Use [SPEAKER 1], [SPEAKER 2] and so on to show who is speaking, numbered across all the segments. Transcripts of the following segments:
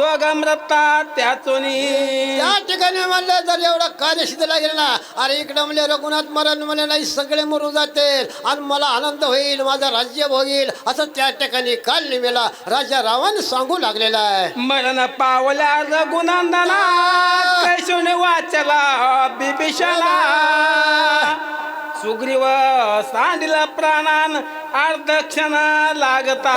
[SPEAKER 1] दोघ मृतात त्याचोनी.
[SPEAKER 2] त्या ठिकाणी म्हणलं जर एवढा कार्यसिद्धीला गेला ना अरे इकडे म्हणले रघुनाथ मरण म्हणे नाही सगळे मरून जातील आणि मला आनंद होईल माझं राज्य होईल असं त्या ठिकाणी काल निमेला राजा रावण सांगू लागलेला आहे.
[SPEAKER 1] मरण पावल्या रघुनंदना कैसून वाचला बिभीषणा सुग्रीव सांडिला प्राणान अर्धक्षण लागता.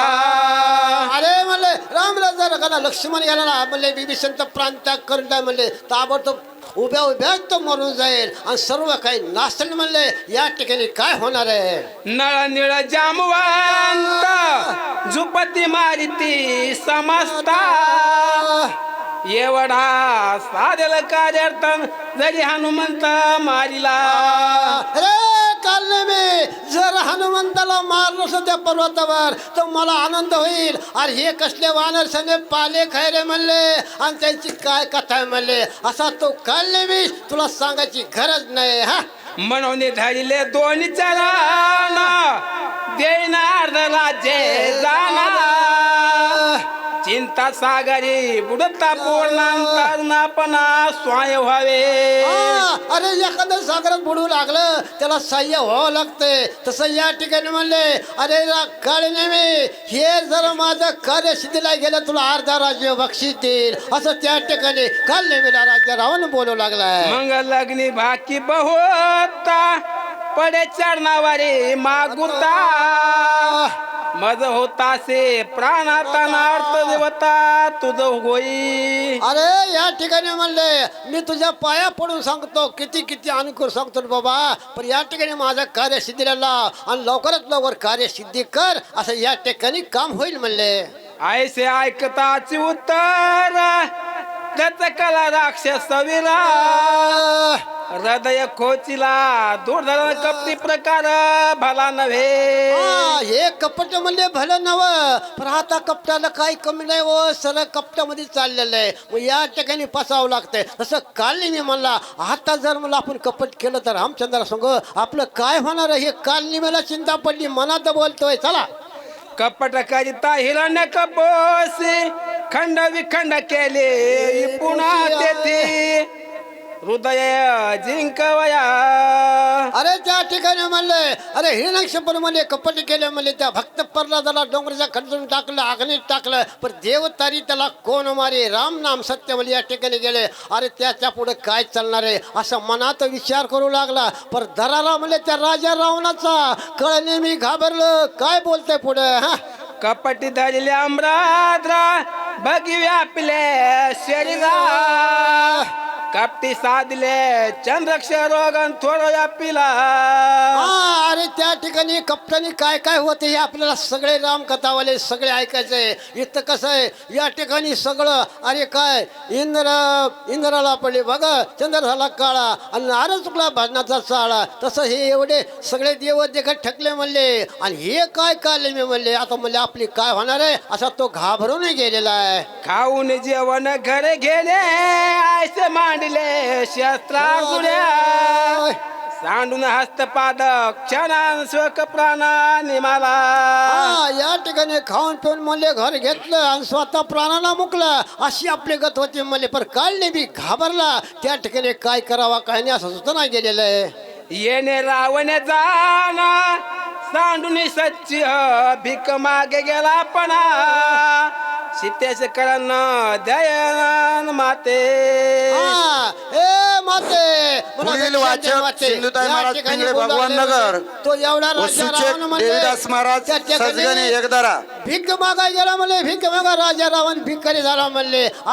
[SPEAKER 2] अरे म्हणले रामराज जर का लक्ष्मण गेला म्हणले बिभीषणचा प्राण त्याग करून टाक म्हणले. ताबडतोब उभ्या उभ्या तो मरून जाईल. आणि सर्व काही नाचतील म्हणले या ठिकाणी काय होणार आहे?
[SPEAKER 1] नळ निळ जामवंत झुपती मारिती समजता एवढा साधेल कार्यार्थन जरी हनुमंत मारिला.
[SPEAKER 2] हनुमंताला मारलो सध्या पर्वतावर. तर मला आनंद होईल. अरे हे कसले वानर सगळे पाले खैरे म्हणले. आणि त्यांची काय कथा म्हणले. असा तो काल मी. तुला सांगायची गरज नाही हा?
[SPEAKER 1] म्हणून धरिले दोन्ही चला देईन राज्य जाणार. चिंता सागरी बुडता पूर्णांतरणापणा स्वाय व्हावे.
[SPEAKER 2] अरे एखादं सागरात बुडू लागलं त्याला सह्य व्हावं लागतंय तसं या ठिकाणी म्हणले अरे काळे नेहमी हे जर माझं कार्य सिद्धीला गेलं तुला अर्धा राज्य बक्षीस देईल असं त्या ठिकाणी काल नेहमीला राज्य रावण बोलू लागलाय.
[SPEAKER 1] मग लग्नी बाकी बहुता पडे चरणावारे मागुता. मज होता से प्राणातनार्थ देवता तुझ होई.
[SPEAKER 2] अरे या ठिकाणी म्हणले मी तुझ्या पाया पडून सांगतो किती किती अनुकूल सांगतो रे बाबा. पण या ठिकाणी माझं कार्य सिद्धीला लाव आणि लवकरात लवकर कार्य सिद्धी कर असं या ठिकाणी काम होईल म्हणले.
[SPEAKER 1] ऐसे ऐकताची उत्तर त्याच कला राक्षस विरा हृदय खोचिला दुर्धर कपटी प्रकार भला नव्हे.
[SPEAKER 2] हा, हे कपट म्हणले भलं नव पण आता कपटाला काही कमी नाही हो सरळ कपटामध्ये चाललेलं आहे. मग या ठिकाणी फसावं लागतंय. तसं काल मी म्हणला आता जर मला आपण कपट केलं तर रामचंद्र सांग आपलं काय होणार आहे? हे काल मला चिंता पडली मनात बोलतोय. चला.
[SPEAKER 1] कपट करिता हिरण्य कपोसी खंड विखंड केले पुन्हा तेथे हृदय जिंकवया.
[SPEAKER 2] अरे त्या ठिकाणी म्हणले अरे हिरणाक्ष पण म्हणले कपट केले म्हणले त्या भक्त प्रल्हादाला डोंगराच्या खंडून टाकलं अग्नीत टाकलं पण देव तारी त्याला कोण मारे? राम नाम सत्य म्हणले या ठिकाणी गेले. अरे त्याच्या पुढे काय चालणार आहे? असं मनात विचार करू लागला. पण दराला म्हणले त्या राजा रावणाचा कळ नेहमी घाबरलं. काय बोलतंय पुढे हा?
[SPEAKER 1] कपटी धरले अमराद्रा बघी व्यापले शरीरा कपटी साधले चंद्रक्ष रोगन थोडं व्यापिला.
[SPEAKER 2] हा, अरे त्या ठिकाणी कप्तानी काय काय होते हे आपल्याला सगळे रामकथावाले सगळे ऐकायचे. इथं कसं आहे या ठिकाणी सगळं अरे काय इंद्र इंद्राला पडले. बघा चंद्र झाला काळा आणि नारळ चुकला भजनाचा साळा तसं हे एवढे सगळे देव देखत ठकले म्हणले. आणि हे काय काले मी म्हणले? आता म्हणले आपली काय होणार आहे? असा तो घाबरून गेलेला आहे.
[SPEAKER 1] खाऊन जेवण घरे गेले आयसे मांडले शस्त्रागुड्या सांडून हस्तपाद क्षणान स्वक प्राणा निमाला.
[SPEAKER 2] हा, या ठिकाणी खाऊन पिऊन म्हणले घर घेतलं आणि स्वतः प्राणाला मुकला. अशी आपली गत होती म्हणले पण काढले बी घाबरला. त्या ठिकाणी काय करावा काय नाही असं सुद्धा गेलेलं आहे.
[SPEAKER 1] येणे रावण जाना सांडून सच्ची भीक मागे गेला पणा. सीतेश करण दयन माते
[SPEAKER 2] हा, ए माते मला
[SPEAKER 3] पुढील वाचक. सिंधुताई
[SPEAKER 2] या
[SPEAKER 3] महाराज
[SPEAKER 2] ठिकाणी
[SPEAKER 3] पिंगळे, भगवान नगर.
[SPEAKER 2] होते. तो एवढा राजा रावण म्हणले,
[SPEAKER 3] देवीदास महाराज
[SPEAKER 2] त्या ठिकाणी
[SPEAKER 3] सजगणे एकदारा
[SPEAKER 2] भीक मागाय गेला म्हणले भीक मागा राजा रावण भिकारी झाला म्हणले